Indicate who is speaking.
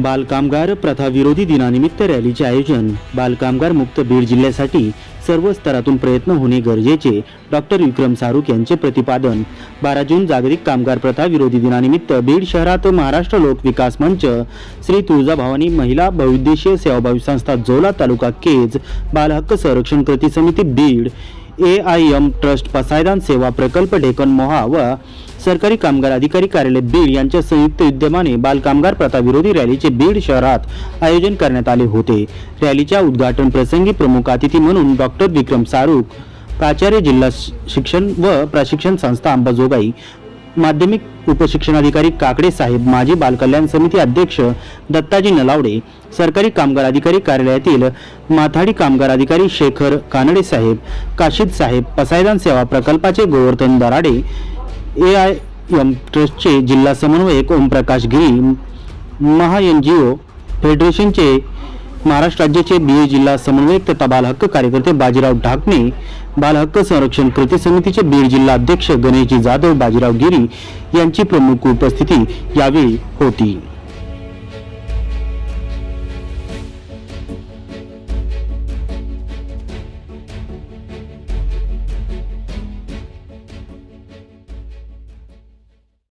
Speaker 1: बालकामगार प्रथा विरोधी दिनानिमित्त रॅलीचे आयोजन बालकामगार मुक्त बीड जिल्ह्यासाठी सर्व स्तरातून प्रयत्न होणे गरजेचे डॉक्टर विक्रम सारूक यांचे प्रतिपादन. बारा जून जागतिक कामगार प्रथा विरोधी दिनानिमित्त बीड शहरात महाराष्ट्र लोक विकास मंच श्री तुळजाभवानी महिला बहुउद्देशीय सेवाभावी संस्था जोला तालुका केज बालहक्क संरक्षण कृती समिती Beed A I M trust Pasaydan सेवा प्रकल्प ढेकन मोहा व सरकारी कामगार अधिकारी कार्यालय बीड यांच्या संयुक्त विद्यमाने बालकामगार प्रथाविरोधी प्रथा विरोधी रॅलीचे बीड शहरात आयोजन करण्यात आले होते. रॅलीच्या उद्घाटन प्रसंगी प्रमुख अतिथी म्हणून डॉक्टर विक्रम सारूक प्राचार्य जिल्हा शिक्षण व प्रशिक्षण संस्था अंबाजोगाई माध्यमिक उपशिक्षणाधिकारी काकडे साहेब माजी बालकल्याण समिती अध्यक्ष दत्ताजी नलावडे सरकारी कामगार अधिकारी कार्यालयातील माथाडी कामगार अधिकारी शेखर कानडे साहेब काशीद साहेब पसायदान सेवा प्रकल्पाचे Govardhan Darade A I M ट्रस्टचे जिल्हा समन्वयक Omprakash Giri Maha N G O फेडरेशनचे Maharashtra राज्याचे बीड जिल्हा समन्वयक तथा बालहक्क कार्यकर्ते बाजीराव ढाकणे बालहक्क संरक्षण कृती समितीचे बीड जिल्हा अध्यक्ष गणेशजी जाधव बाजीराव गिरी यांची प्रमुख उपस्थिती यावेळी होती.